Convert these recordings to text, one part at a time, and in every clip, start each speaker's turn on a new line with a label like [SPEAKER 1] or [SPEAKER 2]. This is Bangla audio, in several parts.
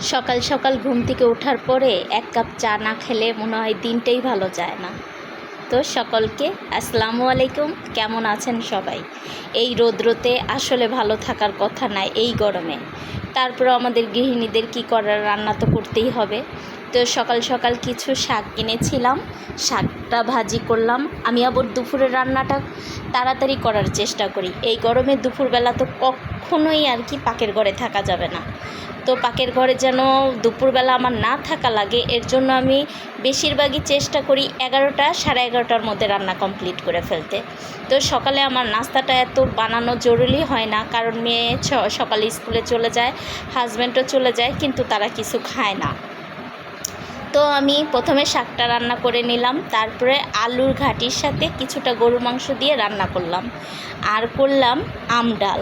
[SPEAKER 1] সকাল সকাল ঘুম থেকে ওঠার পরে এক কাপ চা না খেলে মনে হয় দিনটাই ভালো যায় না। তো সকলকে আসসালামু আলাইকুম, কেমন আছেন সবাই? এই রোদ্রতে আসলে ভালো থাকার কথা নাই এই গরমে। তারপরে আমাদের গৃহিণীদের কি করার রান্না তো করতেই হবে। তো সকাল সকাল কিছু শাক কিনেছিলাম শাকটা ভাজি করলাম। আমি আবার দুপুরের রান্নাটা তাড়াতাড়ি করার চেষ্টা করি। এই গরমে দুপুরবেলা তো কখনোই আর কি পাকের ঘরে থাকা যাবে না। তো পাকের ঘরে যেন দুপুরবেলা আমার না থাকা লাগে, এর জন্য আমি বেশিরভাগই চেষ্টা করি এগারোটা সাড়ে এগারোটার মধ্যে রান্না কমপ্লিট করে ফেলতে। তো সকালে আমার নাস্তাটা এত বানানো জরুরি হয় না, কারণ মেয়ে সকালে স্কুলে চলে যায়। হাজব্যান্ডও চলে যায়, কিন্তু তারা কিছু খায় না। তো আমি প্রথমে শাকটা রান্না করে নিলাম, তারপরে আলুর ঘাটির সাথে কিছুটা গরুর মাংস দিয়ে রান্না করলাম। আর করলাম আম ডাল।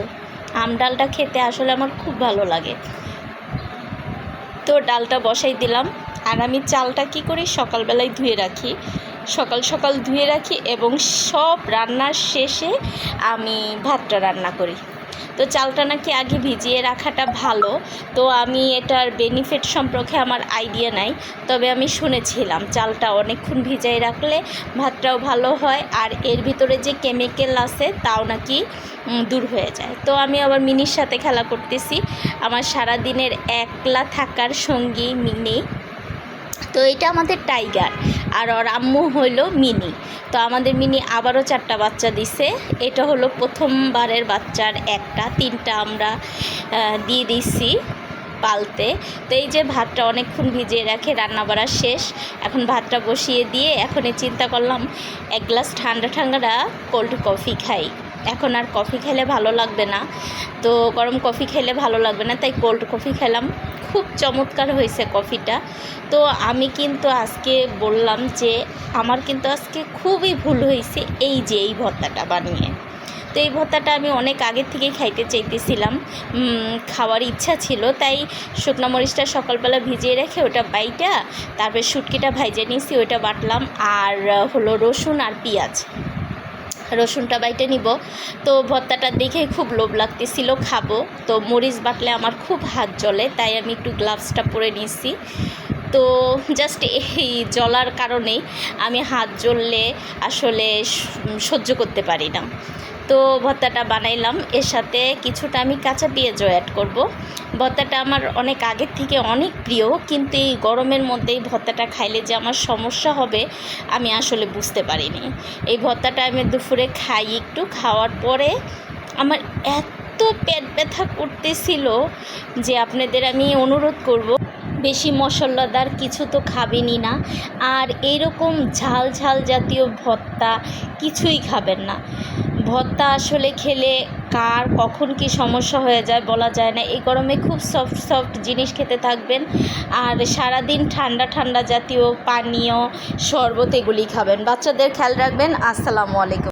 [SPEAKER 1] আম ডালটা খেতে আসলে আমার খুব ভালো লাগে। তো ডালটা বসাই দিলাম। আর আমি চালটা কি করি? সকালবেলায় ধুয়ে রাখি। সকাল সকাল ধুয়ে রাখি এবং সব রান্নার শেষে আমি ভাতটা রান্না করি। তো চালটা নাকি আগে ভিজিয়ে রাখাটা ভালো। তো আমি এটার বেনিফিট সম্পর্কে আমার আইডিয়া নাই, তবে আমি শুনেছিলাম চালটা অনেকক্ষণ ভিজাই রাখলে ভাতটাও ভালো হয়, আর এর ভিতরে যে কেমিক্যাল আছে তাও নাকি দূর হয়ে যায়। তো আমি আবার মিনির সাথে খেলা করতেছি, আমার সারা দিনের একলা থাকার সঙ্গী মিনি। তো এটা আমাদের টাইগার আর ওর আম্মু হইল মিনি। তো আমাদের মিনি আবারও চারটা বাচ্চা দিছে। এটা হলো প্রথমবারের বাচ্চার একটা। তিনটা আমরা দিয়ে দিছি পালতে। তো এই যে ভাতটা অনেকক্ষণ ভিজিয়ে রাখে রান্না বাড়া শেষ। এখন ভাতটা বসিয়ে দিয়ে এখন চিন্তা করলাম, এক গ্লাস ঠান্ডা ঠান্ডা কোল্ড কফি খাই। এখন আর কফি খেলে ভালো লাগবে না। তো গরম কফি খেলে ভালো লাগবে না, তাই কোল্ড কফি খেলাম। খুব চমৎকার হয়েছে কফিটা। তো আমি কিন্তু আজকে বললাম যে, আমার কিন্তু আজকে খুবই ভুল হয়েছে এই যে, এই ভর্তাটা বানিয়ে। তো এই ভর্তাটা আমি অনেক আগের থেকেই খাইতে চাইতেছিলাম। খাওয়ার ইচ্ছা ছিল, তাই শুকনো মরিচটা সকালবেলা ভিজিয়ে রেখে ওটা বাইটা, তারপরে শুটকিটা ভাইজে নিয়েছি, ওইটা বাটলাম, আর হলো রসুন আর পেঁয়াজ। রসুনটা বাইটে নিব। তো ভর্তাটা দেখে খুব লোভ লাগতেছিল খাব। তো মরিচ বাটলে আমার খুব হাত জ্বলে, তাই আমি একটু গ্লাভসটা পরে নিয়েছি। তো জাস্ট এই জলার কারণেই আমি হাত জ্বললে আসলে সহ্য করতে পারি না। তো ভর্তাটা বানাইলাম। এর সাথে কিছুটা আমি কাঁচা পেঁয়াজও অ্যাড করব। ভর্তাটা আমার অনেক আগের থেকে অনেক প্রিয়, কিন্তু এই গরমের মধ্যে এই ভর্তাটা খাইলে যে আমার সমস্যা হবে, আমি আসলে বুঝতে পারিনি। এই ভর্তাটা আমি দুপুরে খাই একটু, খাওয়ার পরে আমার এত পেট ব্যথা করতেছিল যে আপনাদের আমি অনুরোধ করব, বেশি মশলাদার কিছু তো খাবেনই না। আর এইরকম ঝাল ঝাল জাতীয় ভর্তা কিছুই খাবেন না। ভর্তা আসলে খেলে কার কখন কি সমস্যা হয়ে যায় বলা যায় না। এই গরমে খুব সফট সফট জিনিস খেতে থাকবেন। আর সারাদিন ঠান্ডা ঠান্ডা জাতীয় পানীয় শরবত এগুলি খাবেন। বাচ্চাদের খেয়াল রাখবেন। আসসালামু আলাইকুম।